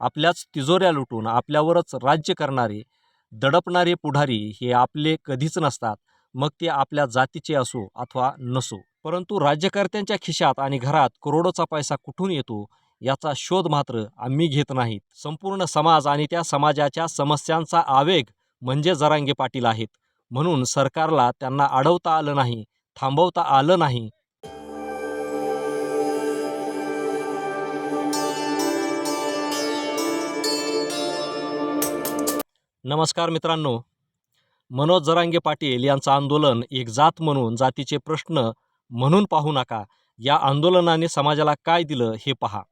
आपल्याच तिजोऱ्या लुटून आपल्यावरच राज्य करणारे दडपणारे पुढारी हे आपले कधीच नसतात. मग ते आपल्या जातीचे असो अथवा नसो. परंतु राज्यकर्त्यांच्या खिशात आणि घरात करोडोचा पैसा कुठून येतो याचा शोध मात्र आम्ही घेत नाहीत. संपूर्ण समाज आणि त्या समाजाच्या समस्यांचा आवेग म्हणजे जरांगे पाटील आहेत. म्हणून सरकारला त्यांना अडवता आलं नाही थांबवता आलं नाही नमस्कार मित्रांनो. मनोज जरांगे पाटील यांचं आंदोलन एक जात म्हणून जातीचे प्रश्न म्हणून पाहू नका. या आंदोलनाने समाजाला काय दिलं हे पहा.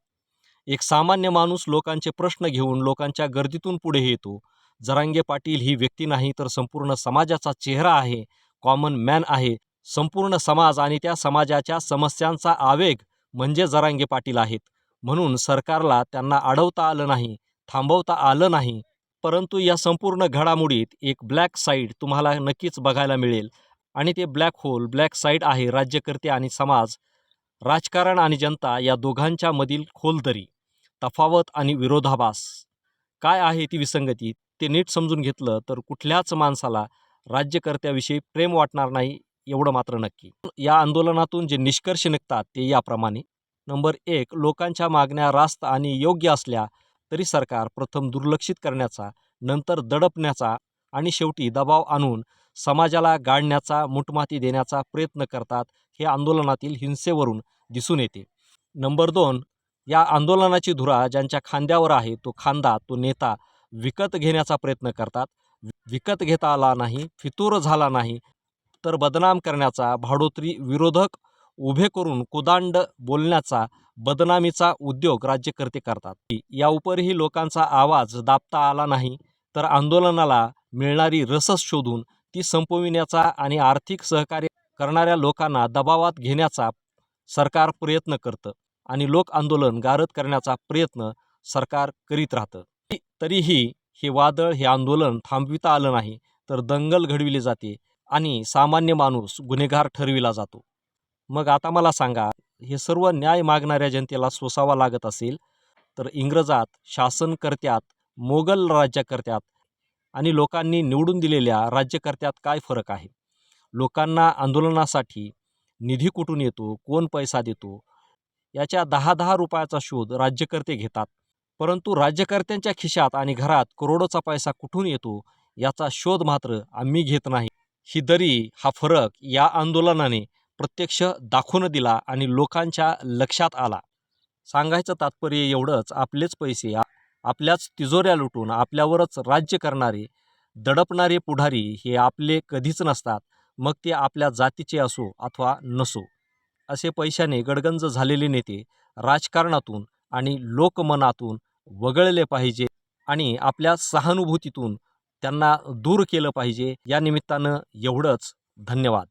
एक सामान्य माणूस लोकांचे प्रश्न घेऊन लोकांच्या गर्दीतून पुढे येतो. जरांगे पाटील ही व्यक्ती नाही तर संपूर्ण समाजाचा चेहरा आहे कॉमन मॅन आहे. संपूर्ण समाज आणि त्या समाजाच्या समस्यांचा आवेग म्हणजे जरांगे पाटील आहेत. म्हणून सरकारला त्यांना अडवता आलं नाही थांबवता आलं नाही परंतु या संपूर्ण घडामोडीत एक ब्लॅक साईड तुम्हाला नक्कीच बघायला मिळेल. आणि ते ब्लॅक होल ब्लॅक साईड आहे राज्यकर्ते आणि समाज राजकारण आणि जनता या दोघांच्या मधील खोलदरी तफावत आणि विरोधाभास. काय आहे ती विसंगती? ते नीट समजून घेतलं तर कुठल्याच माणसाला राज्यकर्त्याविषयी प्रेम वाटणार नाही एवढं मात्र नक्की. या आंदोलनातून जे निष्कर्ष निघतात ते याप्रमाणे. नंबर एक लोकांच्या मागण्या रास्त आणि योग्य असल्या तरी सरकार प्रथम दुर्लक्षित करण्याचा नंतर दडपण्याचा आणि शेवटी दबाव आणून समाजाला गाडण्याचा मुठमाती देण्याचा प्रयत्न करतात हे आंदोलनातील हिंसेवरून दिसून येते. नंबर दोन या आंदोलनाची धुरा ज्यांच्या खांद्यावर आहे तो खांदा तो नेता विकत घेण्याचा प्रयत्न करतात. विकत घेता आला नाही फितूर झाला नाही तर बदनाम करण्याचा भाडोत्री विरोधक उभे करून कुदांड बोलण्याचा बदनामीचा उद्योग राज्यकर्ते करतात. या उपरही लोकांचा आवाज दाबता आला नाही तर आंदोलनाला मिळणारी रसच शोधून ती संपविण्याचा आणि आर्थिक सहकार्य करणाऱ्या लोकांना दबावात घेण्याचा सरकार प्रयत्न करतं आणि लोक आंदोलन गारद करण्याचा प्रयत्न सरकार करीत राहतं. तरीही हे वादळ हे आंदोलन थांबविता आलं नाही तर दंगल घडविली जाते आणि सामान्य माणूस गुन्हेगार ठरविला जातो. मग आता मला सांगा हे सर्व न्याय मागणाऱ्या जनतेला सोसावा लागत असेल तर इंग्रजात शासनकर्त्यात मोगल राज्यकर्त्यात आणि लोकांनी निवडून दिलेल्या राज्यकर्त्यात काय फरक आहे? लोकांना आंदोलनासाठी निधी कुठून येतो कोण पैसा देतो? याच्या दहा दहा रुपयाचा शोध राज्यकर्ते घेतात. परंतु राज्यकर्त्यांच्या खिशात आणि घरात करोडोचा पैसा कुठून येतो याचा शोध मात्र आम्ही घेत नाही. ही दरी हा फरक या आंदोलनाने प्रत्यक्ष दाखवून दिला आणि लोकांच्या लक्षात आला. सांगायचं तात्पर्य एवढंच आपलेच पैसे आपल्याच तिजोऱ्या लुटून आपल्यावरच राज्य करणारे दडपणारे पुढारी हे आपले कधीच नसतात. मग ते आपल्या जातीचे असो अथवा नसो. असे पैशाने गडगंज झालेले नेते राजकारणातून आणि लोकमनातून वगळले पाहिजे आणि आपल्या सहानुभूतीतून त्यांना दूर केलं पाहिजे. या निमित्तानं एवढंच. धन्यवाद.